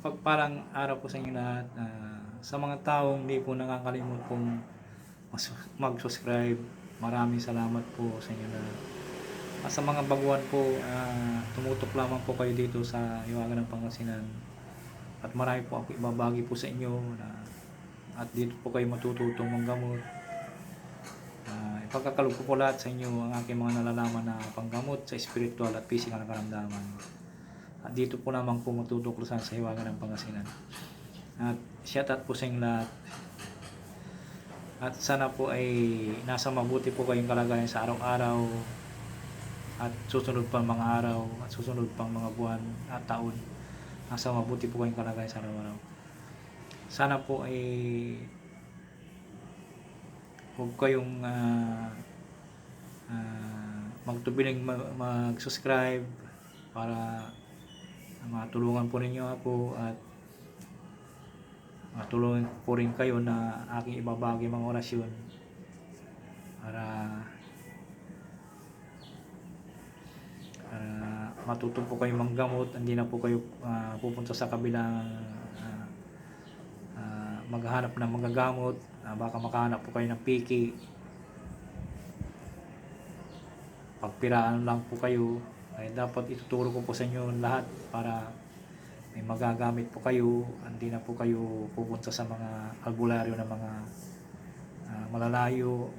pagparang araw po sa inyo lahat. Ah, sa mga taong hindi po nakakalimot pong mag-subscribe, maraming salamat po sa inyo lahat. At sa mga baguhan po, ah, tumutok lamang po kayo dito sa Iwagan ng Pangasinan. At marami po ako ibabagi po sa inyo na at dito po kayo matututong manggamot. Uh, ipagkakalog ko po lahat sa inyo ang aking mga nalalaman na panggamot sa spiritual at physical na karamdaman. At dito po naman po matutuklasan sa Hiwaga ng Pangasinan. At shout out po sa inyong lahat. At sana po ay nasa mabuti po kayong kalagayan sa araw-araw at susunod pang mga araw at susunod pang mga buwan at taon. Nasa mabuti po kayong kalagayan sa araw-araw. Sana po ay huwag kayong ah, ah, magtubiling ma- mag-subscribe para matulungan po ninyo ako at matulungan po rin kayo na aking ibabagi mga orasyon para para matuto po kayo manggamot hindi na po kayo ah, pupunta sa kabilang ah, ah, maghanap ng mga gamot ah, baka makahanap po kayo ng piki. Pagpiraan lang po kayo ay dapat ituturo ko po sa inyo lahat para may magagamit po kayo hindi na po kayo pupunta sa mga albularyo ng mga ah, malalayo.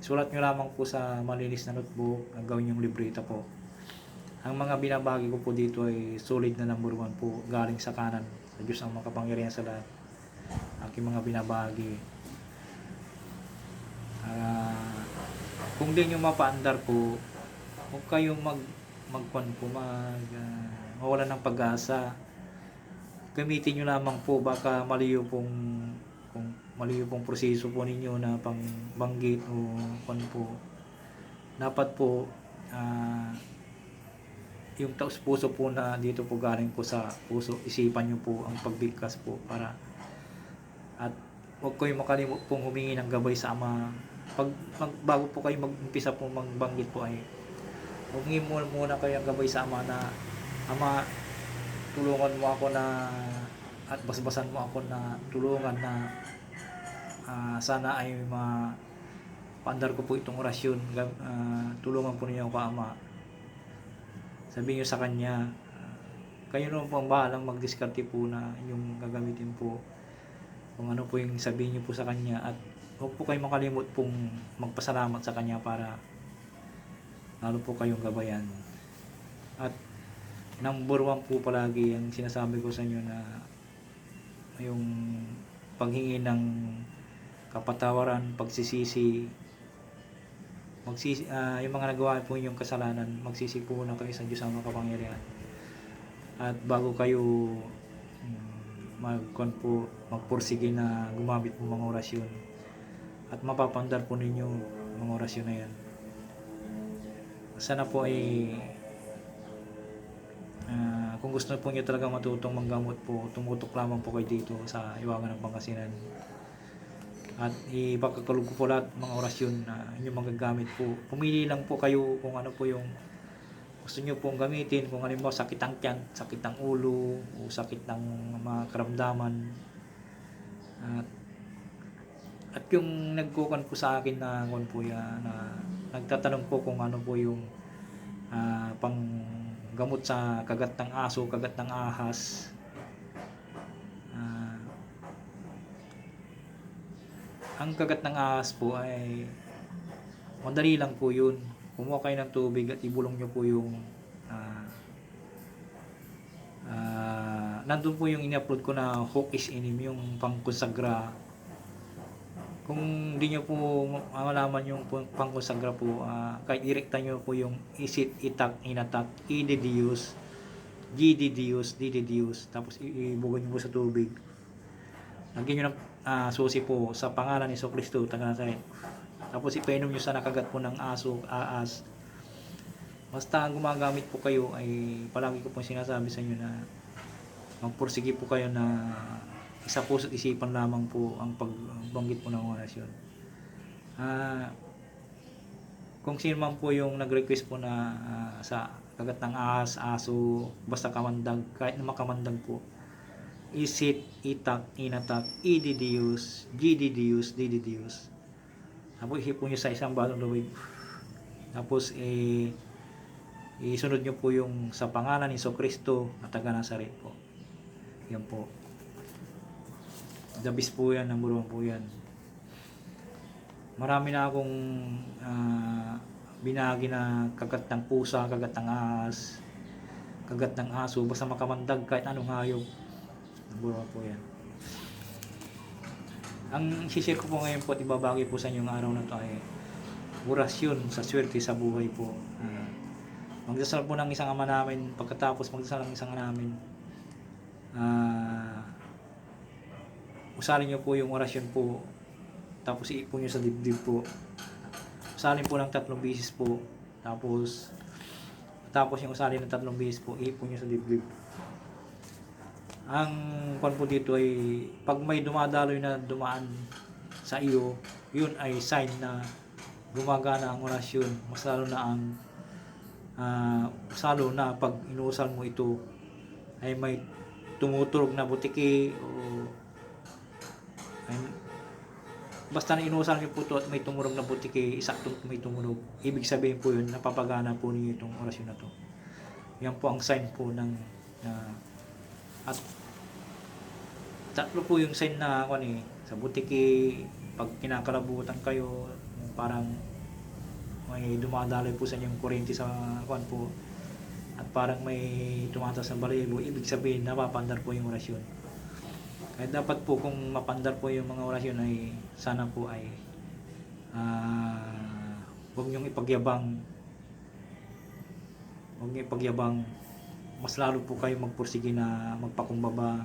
Sulat nyo lamang po sa malinis na notebook ang gawin yung libreta po. Ang mga binabagi ko po dito ay solid na number one po galing sa kanan. Sa Diyos ang makapangyarihan sa lahat. Aking mga binabagi. Ah, kung di nyo mapaandar po huwag kayong mag magkwan po mag ah, mawalan ng pag-asa. Gamitin nyo lamang po baka maliyo pong kung maliyo pong proseso po ninyo na pangbanggit o kwan po. Dapat po ah, yung taos puso po na dito po galing po sa puso isipan nyo po ang pagbigkas po para at huwag kayong makalimot pong humingi ng gabay sa ama. Pag mag, bago po kayo mag-umpisa po magbanggit po ay humingi muna, muna kayo ng gabay sa ama na ama tulungan mo ako na at basbasan mo ako na tulungan na ah, sana ay ma paandar ko po itong orasyon. Ah, tulungan po niyo ako ama. Sabihin niyo sa kanya kayo naman po ang bahalang magdiskarte po na yung gagamitin po. Kung ano po yung sabihin niyo po sa kanya at huwag po kayo makalimot pong magpasalamat sa kanya para lalo po kayong gabayan at number one po palagi ang sinasabi ko sa inyo na yung paghingi ng kapatawaran, pagsisisi, magsisi, ah, yung mga nagawa po yung kasalanan, magsisi po na kayo sa Diyos ang makapangyarihan. At bago kayo mm, magkon po, magpursige na gumamit po mga orasyon. At mapapandar po ninyo mga orasyon na yan. Sana po ay Ah, kung gusto po niyo talaga matutong manggamot po, tumutok lamang po kayo dito sa Iwagan ng Pangasinan. At ipagkakalog ko po lahat mga orasyon na inyong magagamit po. Pumili lang po kayo kung ano po yung gusto niyo pong gamitin. Kung ano mo sakit ang tiyan, sakit ang ulo, o sakit ng mga karamdaman. At at yung nagkukan po sa akin na kung po yan, na nagtatanong po kung ano po yung ah, pang gamot sa kagat ng aso, kagat ng ahas. Ah, ang kagat ng ahas po ay madali lang po yun. Kumuha kayo ng tubig at ibulong nyo po yung ah, ah, nandun po yung in-upload ko na hook is inim, yung pangkonsagra kung hindi nyo po malaman yung pangkonsagra po, ah, kahit direkta nyo po yung isit, itak, inatak, ididius, gididius, dididius, tapos ibugan nyo po sa tubig. Lagyan nyo ng ah, susi po sa pangalan ni So Cristo, Taganasarin. Tapos ipainom nyo sa nakagat po ng aso, aas. Basta gumagamit po kayo ay palagi ko po sinasabi sa inyo na magpursige po kayo na isa puso't isipan lamang po ang pagbanggit po ng orasyon. Ah, kung sino man po yung nag-request po na ah, sa kagat ng ahas, aso, basta kamandag, kahit na makamandag po. Isit, itak, inatak, ididius, gididius, dididius. Tapos ihipon nyo sa isang balong luwig. Tapos eh, isunod nyo po yung sa pangalan ni Kristo na taga Nazaret po. Yan po. Dabis po yan, number one po yan. Marami na akong ah, binagi na kagat ng pusa, kagat ng ahas, kagat ng aso, basta makamandag kahit anong hayop. Number one po yan. Ang sishare ko po ngayon po at ibabagi po sa inyo ng araw na to ay orasyon sa swerte sa buhay po. Ah, magdasal po ng isang ama namin, pagkatapos magdasal ng isang ama namin, ah, usalin nyo po yung orasyon po, tapos iipon nyo sa dibdib po. Usalin po ng tatlong bisis po, tapos tapos yung usalin ng tatlong bisis po, iipon nyo sa dibdib. Ang kwan po dito ay pag may dumadaloy na dumaan sa iyo, yun ay sign na gumagana ang orasyon. Mas lalo na ang ah, mas lalo na pag inuusal mo ito ay may tumuturog na butiki o basta na inuusal niyo po ito at may tumurog na butiki, isaktong may tumurog. Ibig sabihin po yun, napapagana po niyo itong orasyon na to. Yan po ang sign po ng na at tatlo po yung sign na kung ano eh, sa butiki, pag kinakalabutan kayo, parang may dumadaloy po sa inyong kuryente sa kwan po at parang may tumatas sa balibo, ibig sabihin napapandar po yung orasyon. Kaya dapat po kung mapandar po yung mga orasyon ay sana po ay ah huwag niyong ipagyabang huwag niyong ipagyabang mas lalo po kayo magpursige na magpakumbaba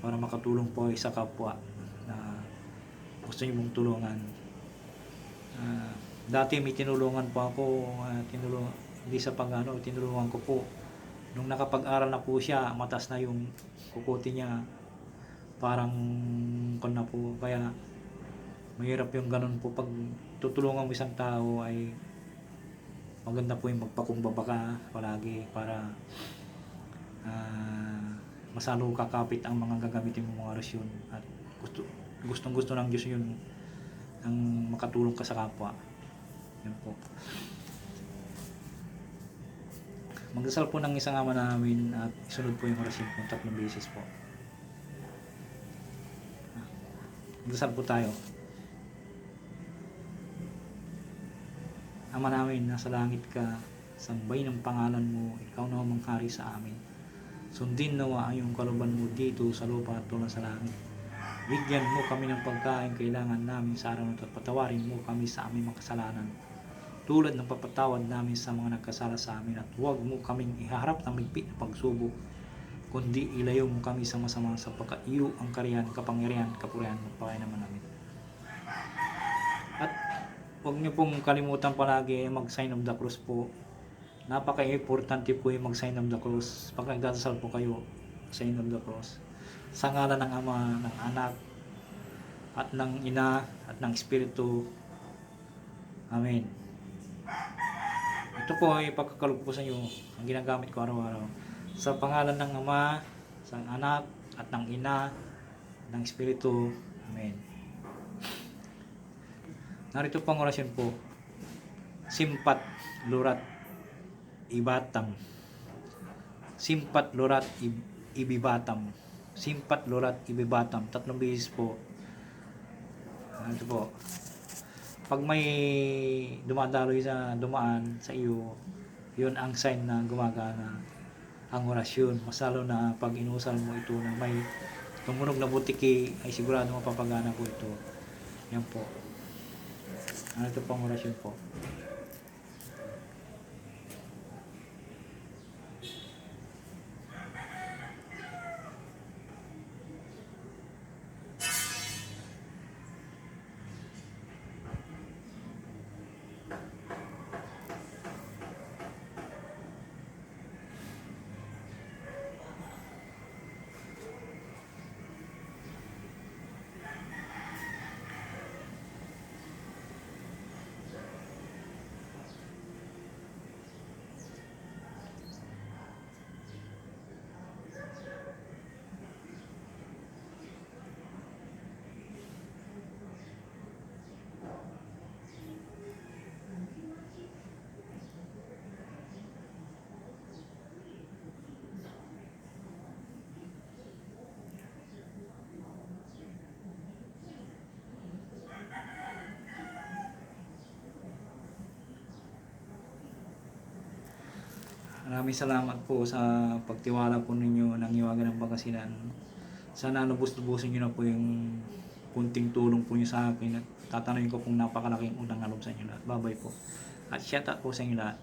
para makatulong po sa kapwa na gusto niyo mong tulungan. Ah, dati may tinulungan po ako, uh, tinulong, hindi sa pag-ano, tinulungan ko po. Nung nakapag-aral na po siya, matas na yung kukuti niya. Parang kon na po, kaya mahirap yung ganun po. Pag tutulungan mo isang tao ay maganda po yung magpakumbaba ka palagi para ah masalo kakapit ang mga gagamitin mong mga orasyon at gusto gustong gusto ng Diyos yun ang makatulong ka sa kapwa. Yan po. Magdasal po ng isang ama namin at isunod po yung orasyon po tatlong beses po magdasal po tayo Ama namin, nasa langit ka, sambay ng pangalan mo, ikaw na ang hari sa amin. Sundin nawa ang iyong kaluban mo dito sa lupa at tulad sa langit. Bigyan mo kami ng pagkain kailangan namin sa araw na ito at patawarin mo kami sa aming mga kasalanan. Tulad ng papatawad namin sa mga nagkasala sa amin at huwag mo kaming ihaharap ng migpit na pagsubok kundi ilayo mo kami sa masama sapagkat iyo ang kariyan, kapangyarihan, kapurihan, magpakain naman namin. At huwag niyo pong kalimutan palagi mag-sign of the cross po. Napaka-importante po yung mag-sign of the cross. Pag nagdadasal po kayo, sign of the cross. Sa ngalan ng Ama, ng Anak, at ng Ina, at ng Espiritu. Amen. Ito po ay pagkakalog po sa inyo, ang ginagamit ko araw-araw. Sa pangalan ng Ama, sa Anak, at ng Ina, ng Espiritu. Amen. Narito po ang orasyon po. Simpat, lurat, ibatam. Simpat, lurat, ib- ibibatam. Simpat, lurat, ibibatam. Tatlong beses po. Ano ito po. Pag may dumadaloy sa dumaan sa iyo, yun ang sign na gumagana ang orasyon. Masalo na pag inusal mo ito na may tumunog na butiki ay sigurado mapapagana po ito. Yan po. Ano ito pang orasyon po? Maraming salamat po sa pagtiwala po ninyo ng Iwagan ng Pangasinan. Sana lubos-lubusin nyo na po yung kunting tulong po nyo sa akin at tatanungin ko pong napakalaking unang alom sa inyo lahat. Bye-bye po. At shout out po sa inyo lahat.